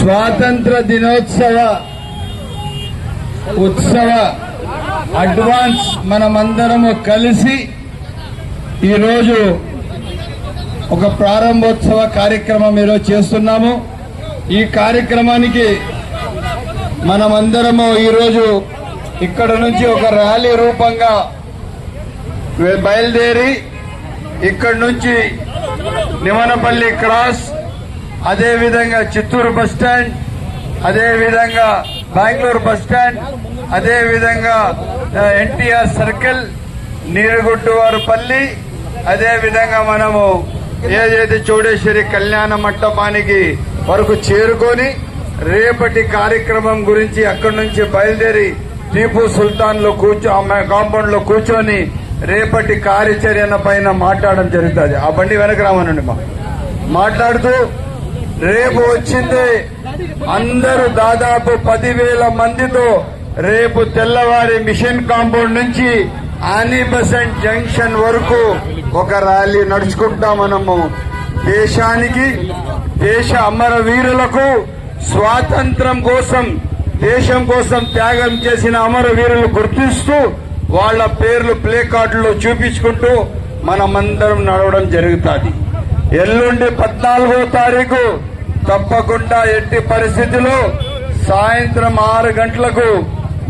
స్వాతంత్ర దినోత్సవ ఉత్సవ అడ్వాన్స్ మనమందరము కలిసి ఈరోజు ఒక ప్రారంభోత్సవ కార్యక్రమం ఈరోజు చేస్తున్నాము. ఈ కార్యక్రమానికి మనమందరము ఈరోజు ఇక్కడ నుంచి ఒక ర్యాలీ రూపంగా బయలుదేరి ఇక్కడ నుంచి నిమనపల్లి క్రాస్ అదేవిధంగా చిత్తూరు బస్ స్టాండ్ అదేవిధంగా బెంగళూరు బస్ స్టాండ్ అదేవిధంగా ఎన్టీఆర్ సర్కిల్ నీరుగుట్టువారుపల్లి అదేవిధంగా మనము ఏదైతే చౌడేశ్వరి కళ్యాణ మంటపానికి వరకు చేరుకొని రేపటి కార్యక్రమం గురించి అక్కడి నుంచి బయలుదేరి టీపు సుల్తాన్లో కూర్చో కాంపౌండ్లో కూర్చొని రేపటి కార్యాచరణ పైన మాట్లాడడం జరుగుతుంది. ఆ బండి వెనక రామనండి మా. మాట్లాడుతూ రేపు వచ్చింది. అందరూ దాదాపు పదివేల మందితో రేపు తెల్లవారి మిషన్ కాంపౌండ్ నుంచి ఆనిబసెంట్ జంక్షన్ వరకు ఒక ర్యాలీ నడుచుకుంటాం మనము దేశానికి దేశ అమర వీరులకు స్వాతంత్రం కోసం దేశం కోసం త్యాగం చేసిన అమర వీరులు గుర్తిస్తూ వాళ్ళ పేర్లు ప్లే కార్డులో చూపించుకుంటూ మనమందరం నడవడం జరుగుతుంది. ఎల్లుండి పద్నాలుగో తారీఖు తప్పకుండా ఎట్టి పరిస్థితిలో సాయంత్రం ఆరు గంటలకు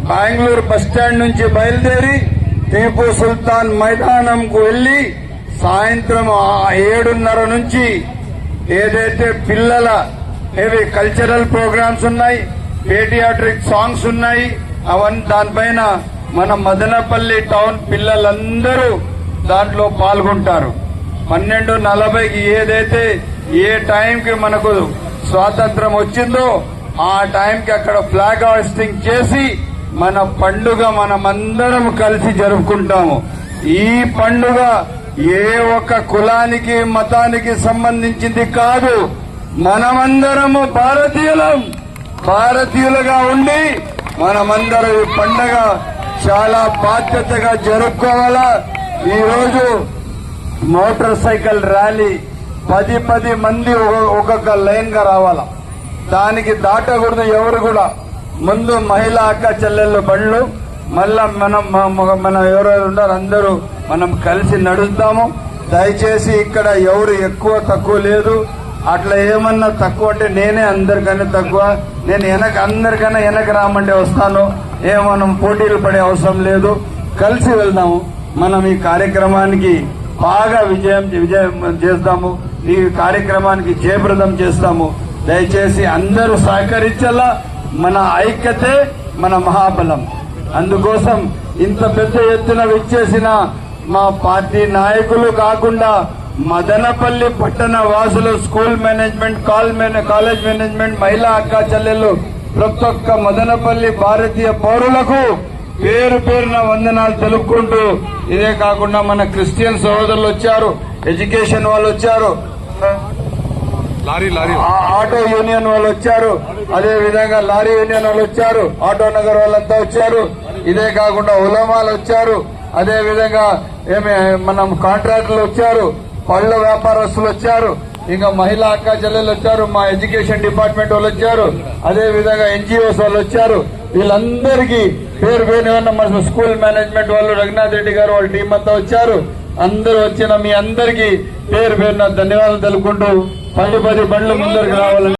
బెంగళూరు బస్టాండ్ నుంచి బయలుదేరి టీపు సుల్తాన్ మైదానంకు వెళ్ళి సాయంత్రం ఏడున్నర నుంచి ఏదైతే పిల్లల ఏవి కల్చరల్ ప్రోగ్రామ్స్ ఉన్నాయి పేడియాట్రిక్ సాంగ్స్ ఉన్నాయి అవన్నీ దానిపైన మన మదనపల్లి టౌన్ పిల్లలందరూ దాంట్లో పాల్గొంటారు. పన్నెండు నలభైకి ఏదైతే ఏ టైంకి మనకు స్వాతంత్రం వచ్చిందో ఆ టైంకి అక్కడ ఫ్లాగ్ హాయిస్టింగ్ చేసి మన పండుగ మనమందరం కలిసి జరుపుకుంటాము. ఈ పండుగ ఏ ఒక్క కులానికి మతానికి సంబంధించింది కాదు. మనమందరము భారతీయులం. భారతీయులుగా ఉండి మనమందరం ఈ పండగ చాలా బాధ్యతగా జరుపుకోవాలా? ఈరోజు మోటార్ సైకిల్ ర్యాలీ పది పది మంది ఒక- ఒక్కొక్క లైన్గా రావాలా? దానికి దాటకూడదు ఎవరు కూడా. ముందు మహిళా అక్క చెల్లెళ్ళు బండ్లు మళ్ళా మనం మనం ఎవరెవరు ఉన్నారో అందరూ మనం కలిసి నడుస్తాము దయచేసి ఇక్కడ ఎవరు ఎక్కువ తక్కువ లేదు. అట్లా ఏమన్నా తక్కువ అంటే నేనే అందరికన్నా తక్కువ. నేను వెనక అందరికన్నా వెనక రామంటే వస్తాను. ఏ మనం పోటీలు పడే అవసరం లేదు. కలిసి వెళ్దాము. మనం ఈ కార్యక్రమానికి బాగా విజయం విజయం చేస్తాము. ఈ కార్యక్రమానికి జయప్రదం చేస్తాము. దయచేసి అందరూ సహకరించాలా మన ఐక్యతే మన మహాబలం. అందుకోసం ఇంత పెద్ద ఎత్తున విచ్చేసిన మా పార్టీ నాయకులు కాకుండా మదనపల్లి పట్టణ వాసులు స్కూల్ మేనేజ్మెంట్ కాల్ కాలేజ్ మేనేజ్మెంట్ మహిళా అక్క చెల్లెలు ప్రతి ఒక్క మదనపల్లి భారతీయ పౌరులకు పేరు పేరున వందనాలు తెలుపుకుంటూ ఇదే కాకుండా మన క్రిస్టియన్ సహోదరులు వచ్చారు ఎడ్యుకేషన్ వాళ్ళు వచ్చారు ఆటో యూనియన్ వాళ్ళు వచ్చారు. అదే విధంగా లారీ యూనియన్ వాళ్ళు వచ్చారు. ఆటో నగర్ వాళ్ళంతా వచ్చారు. ఇదే కాకుండా ఉలమాలు వచ్చారు. అదే విధంగా ఏమి మనం కాంట్రాక్టర్లు వచ్చారు. పళ్ళ వ్యాపారస్తులు వచ్చారు. ఇంకా మహిళా అక్క చెల్లెలు వచ్చారు. మా ఎడ్యుకేషన్ డిపార్ట్మెంట్ వాళ్ళు వచ్చారు. అదే విధంగా ఎన్జిఓస్ వాళ్ళు వచ్చారు. వీళ్ళందరికీ పేరు పేరు మన స్కూల్ మేనేజ్మెంట్ వాళ్ళు రఘునాథ్ రెడ్డి గారు వాళ్ళ టీం అంతా వచ్చారు. అందరూ వచ్చిన మీ అందరికీ పేరు పేరున ధన్యవాదాలు తెలుపుకుంటూ పది పది బండ్లు ముందరికి రావాలని